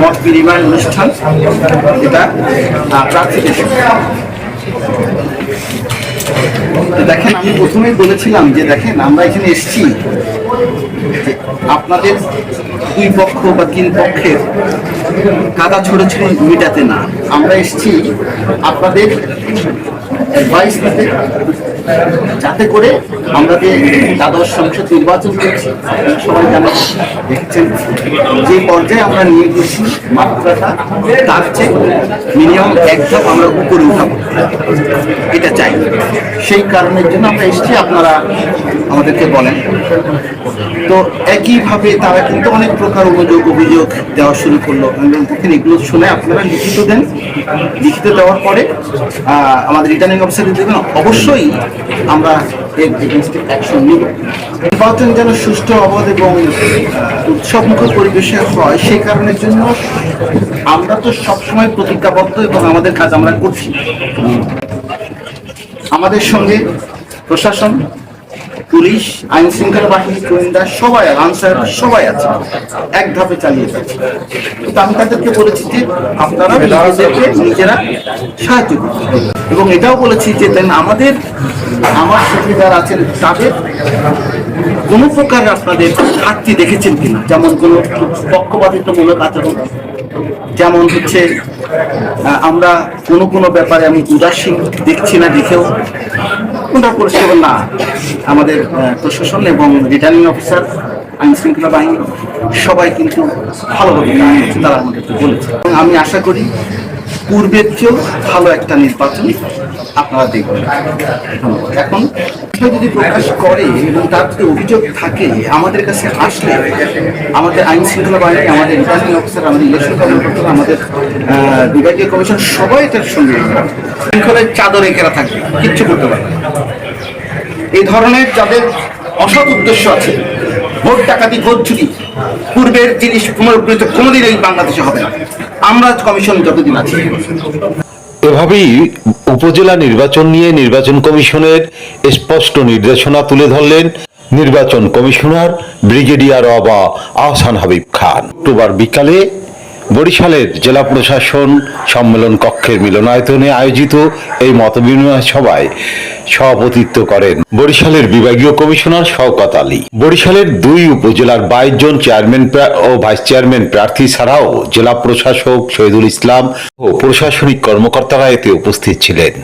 মত বিনিময় অনুষ্ঠান। এটা প্রার্থীদের দেখেন, আমি প্রথমেই বলেছিলাম যে, দেখেন, আমরা এখানে এসেছি আপনাদের দুই পক্ষ বা তিন পক্ষের কাদা ছোড়াছুড়ি মিটাতে না। আমরা এসেছি আপনাদের অ্যাডভাইস যাতে করে আমরা যে দ্বাদশ সংসদ নির্বাচন করছি সবাই জানেন। দেখছেন যে পর্যায়ে আমরা নিয়ে গেছি, মাত্রাটা তার চেয়ে মিনিমাম এক ধাপ আমরা উপরে উঠাবো। এটা চাই। সেই কারণের জন্য আমরা এসেছি, আপনারা আমাদেরকে বলেন। তো একইভাবে তারা কিন্তু অনেক প্রকার অভিযোগ অভিযোগ দেওয়া শুরু করল। দেখেন, এগুলো শুনে আপনারা লিখিত দেন। লিখিত দেওয়ার পরে আমাদের রিটার্নিং অফিসার দেবেন অবশ্যই আমরা এর এগেনস্টে অ্যাকশন নির্বাচন যেন সুষ্ঠু অবাধ এবং উৎসবমুখ পরিবেশে হয় সেই কারণের জন্য আমরা তো সবসময় প্রতিজ্ঞাবদ্ধ এবং আমাদের কাজ আমরা করছি। আমাদের সঙ্গে প্রশাসন পুলিশ আইন শৃঙ্খলা বাহিনী গোয়েন্দা, সবাই আনসার সবাই আছে। এক ধাপে চালিয়ে যাচ্ছে। কিন্তু আমি তাদেরকে বলেছি যে আপনারা নিজেদেরকে, নিজেরা সাহায্য করুন। এবং এটাও বলেছি যে দেন আমাদের, আমার সাথে যারা আছেন তাদের। কোনো প্রকার আপনাদের ঘাটতি দেখেছেন কিনা? যেমন কোনো পক্ষপাতিত্বমূলক আচরণ। যেমন হচ্ছে আমরা কোনো কোনো ব্যাপারে আমি উদাসীন, দেখছি না, দেখেও। কোনটা পরিষেবা না আমাদের প্রশাসন এবং রিটার্নিং অফিসার আইন শৃঙ্খলা বাহিনী, সবাই কিন্তু ভালোভাবে তারা আমাদেরকে বলেছে। আমি আশা করি পূর্বের চেয়েও ভালো একটা নির্বাচন আপনারা দেখবেন এখন যদি প্রকাশ করে এবং তার যদি অভিযোগ থাকে, আমাদের কাছে আসলে আমাদের আইন শৃঙ্খলা বাহিনী, আমাদের রিটার্নিং অফিসার আমাদের ইলেকশন কর্মকর্তা আমাদের বিভাগীয় কমিশন সবাই এটার সঙ্গে শৃঙ্খলের চাদরে ঘেরা থাকবে, কিচ্ছু করতে পারবে। এই ধরনের যাদের অসৎ উদ্দেশ্য আছে ভোট ডাকাতি, ভোট চুরি পূর্বের জিনিস কোনোদিন এই বাংলাদেশে হবে না। আমরা কমিশন যতদিন আছি। এভাবেই উপজেলা নির্বাচন নিয়ে নির্বাচন কমিশনের স্পষ্ট নির্দেশনা তুলে ধরলেন নির্বাচন কমিশনার ব্রিগেডিয়ার অবা আহসান হাবিব খান। অক্টোবর বিকালে বরিশালের জেলা প্রশাসন সম্মেলন কক্ষের মিলনায়তনে আয়োজিত এই মতবিনিময় সভায় সভাপতিত্ব করেন বরিশালের বিভাগীয় কমিশনার শওকত আলী। বরিশালের দুই উপজেলার বাইশ জন চেয়ারম্যান ও ভাইস চেয়ারম্যান প্রার্থী ছাড়াও জেলা প্রশাসক শহীদুল ইসলাম ও প্রশাসনিক কর্মকর্তারা এতে উপস্থিত ছিলেন।